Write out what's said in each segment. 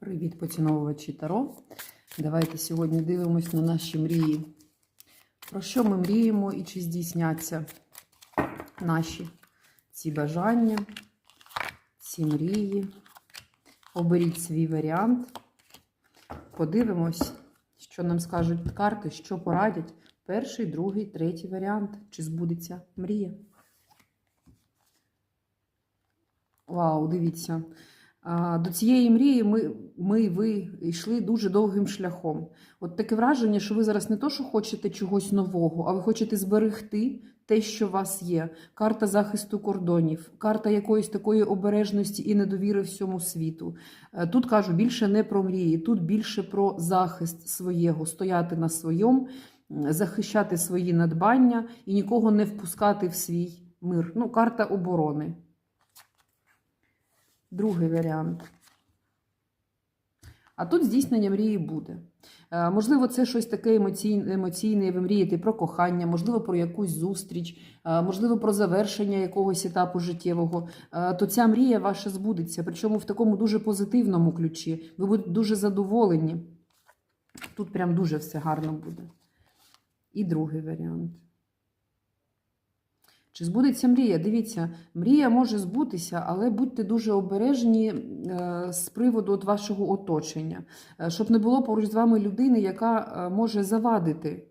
Привіт, поціновувачі Таро. Давайте сьогодні дивимось на наші мрії. Про що ми мріємо і чи здійсняться наші ці бажання, ці мрії. Оберіть свій варіант. Подивимось, що нам скажуть карти, що порадять. Перший, другий, третій варіант. Чи збудеться мрія? Вау, дивіться. До цієї мрії ми, ми і ви йшли дуже довгим шляхом. От таке враження, що ви зараз не то, що хочете чогось нового, а ви хочете зберегти те, що у вас є. Карта захисту кордонів, карта якоїсь такої обережності і недовіри всьому світу. Е, Тут кажу більше не про мрії, тут більше про захист своєго, стояти на своєму, захищати свої надбання і нікого не впускати в свій мир. Ну, карта оборони. Другий варіант. А тут здійснення мрії буде. Е, Можливо, це щось таке емоційне, ви мрієте про кохання, можливо, про якусь зустріч, е, можливо, про завершення якогось етапу життєвого. Е, То ця мрія ваша збудеться, причому в такому дуже позитивному ключі. Ви будете дуже задоволені. Тут прям дуже все гарно буде. І другий варіант. Чи збудеться мрія? Дивіться, мрія може збутися, але будьте дуже обережні е, з приводу от вашого оточення, Е, щоб не було поруч з вами людини, яка е, може завадити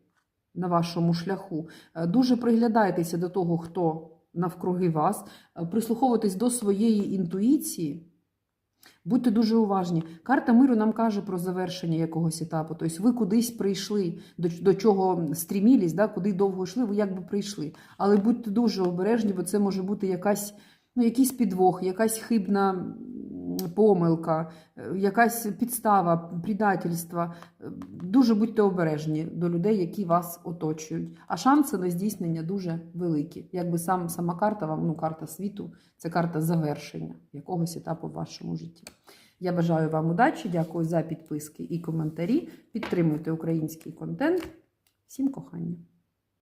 на вашому шляху. Дуже приглядайтеся до того, хто навкруги вас, прислуховуйтесь до своєї інтуїції. Будьте дуже уважні. Карта миру нам каже про завершення якогось етапу. Тобто ви кудись прийшли, до, до чого стрімілись, да, куди довго йшли, ви якби прийшли. Але будьте дуже обережні, бо це може бути якась, ну, якийсь підвох, якась хибна помилка, е, якась підстава, предательство. Е, Дуже будьте обережні до людей, які вас оточують. А шанси на здійснення дуже великі. Якби сам, сама карта вам, ну, карта світу, це карта завершення якогось етапу в вашому житті. Я бажаю вам удачі, дякую за підписки і коментарі. Підтримуйте український контент. Всім кохання!